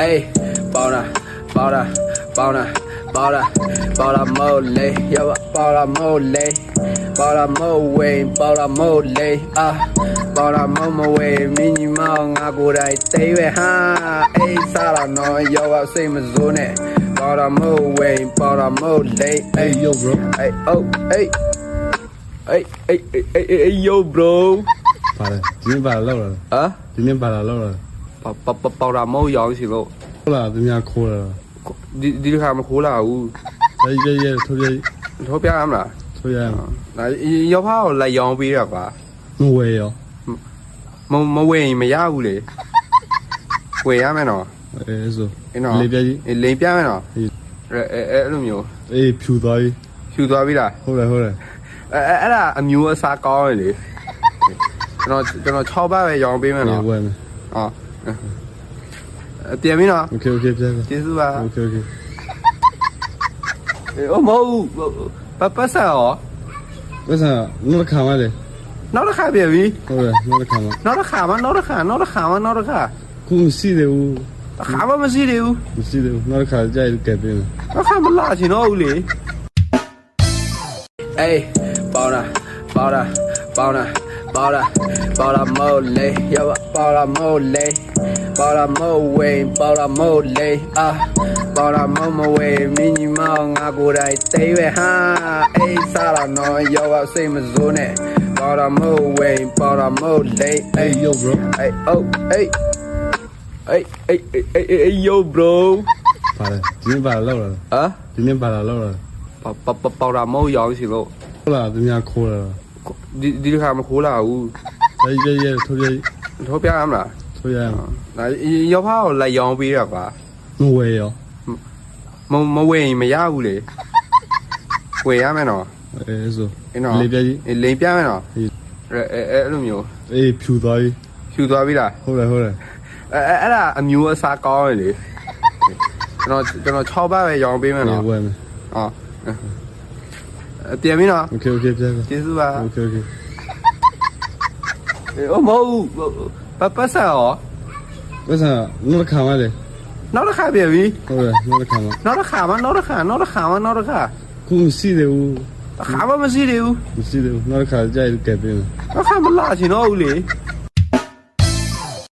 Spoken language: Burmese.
အေးပေါတာပေါတာပေါတာပေါတာပေါတာမိုးလေယောပေါတာမိုးလေပေါတာမိုးဝိန်ပေါတာမိုးလေအာပေါတာမိုးမဝိန်မင်းကြီးမောင်ငါကိုယ်တိုင်သိပဲဟာအေးစားတော့နော်ယောစိတ်မစိုးနဲ့ပေါတာမိုးဝိန်ပေါတာမိုးလေအေး Hey yo bro အေးအိုးအေးအေးအေးအေးအေးအေး yo bro ပေါတာမဟုတ်ရောင်းစီလို့ဟုတ်လားသူများခိုးတာဒီဒီခါမခိုးလာဘူးရေးရေးရေးထိုးရေးထိုးပြရမလားထိုးရအောင်ဒါရောဖားကိုလိုက်ရောင်းပေးရကွာမဝယ်ရောမမဝယ်ရင်မရဘူးလေဝယ်ရမယ်နော်အဲဆိုအင်းတော့လေပြကြီးလေပြမယ်နော်အဲအဲအဲ့လိုမျိုးအေးဖြူသွားပြီဖြူသွားပြီလားဟုတ်တယ်ဟုတ်တယ်အဲအဲ့ဒါအမျိုးအစားကောင်းရယ်လေကျွန်တော်ကျွန်တော်6ဘတ်ပဲရောင်းပေးမယ်နော်ဝယ်မယ်အော် ပြန်ပြီနော် Okay okay ပြန်ပြန်ကျေးဇူးပါ Okay okay ဟိုမဟုတ်ဘူးပပဆာရောဘယ်စားနောက်တစ်ခါမလဲနောက်တစ်ခါပြန်ပြီဟုတ်တယ်နောက်တစ်ခါမနောက်တစ်ခါမနောက်တစ်ခါနောက်တစ်ခါမနောက်တစ်ခါခုမရှိသေးဘူးတစ်ခါမှမရှိသေးဘူးမရှိသေးဘူးနောက်တစ်ခါကြိုက်ကပြန်မယ်နောက်ခါမလာချင်တော့ဘူးလေအေးပေါင်းတာပေါင်းတာပေါင်းတာ Bola, bola mole, yo, bola mole, bola mole, bola mole, ah, bola mole, mini mong agurai tay we ha, eh, sala no, yo, same as zone, bola mole, bola mole, hey yo bro, hey oh, hey, hey, hey, hey, hey yo bro. Para, chúng vào lâu rồi. Hả? Chúng vào lâu rồi. Bao bao bao bao là mâu giòn xí lộ. Là chúng nhà khô rồi. ဒီဒီတစ်ခါမခိုးလာဘူးရေးရေးရေးထိုးရေးထိုးပြရမလားထိုးရအောင်ဒါရောက်ဖားကိုလိုက်ရောင်းပေးရကွာမဝယ်ရောမမဝယ်ရင်မရဘူးလေဝယ်ရမယ်နော်အဲဆိုအင်းတော့လေပြကြီးလေပြမယ်နော်အဲအဲအဲ့လိုမျိုးအေးဖြူသွားပြီဖြူသွားပြီလားဟုတ်တယ်ဟုတ်တယ်အဲအဲ့ဒါအမျိုးအစားကောင်းရလေကျွန်တော်ကျွန်တော်6ဘတ်ပဲရောင်းပေးမယ်နော်ဝယ်မယ်အော် ပြန်ပြီနော် Okay okay ပြန်ပြန်ကျေးဇူးပါ Okay okay ဟိုမဟုတ်ဘူးပပဆာရောဘယ်စားနောက်တစ်ခါမလဲနောက်တစ်ခါပြန်ပြီဟုတ်တယ်နောက်တစ်ခါမနောက်တစ်ခါမနောက်တစ်ခါနောက်တစ်ခါမနောက်တစ်ခါခုမရှိသေးဘူးတစ်ခါမှမရှိသေးဘူးမရှိသေးဘူးနောက်တစ်ခါကြိုက်ကဲပြန်နောက်တစ်ခါမလာချင်တော့ဘူးလေ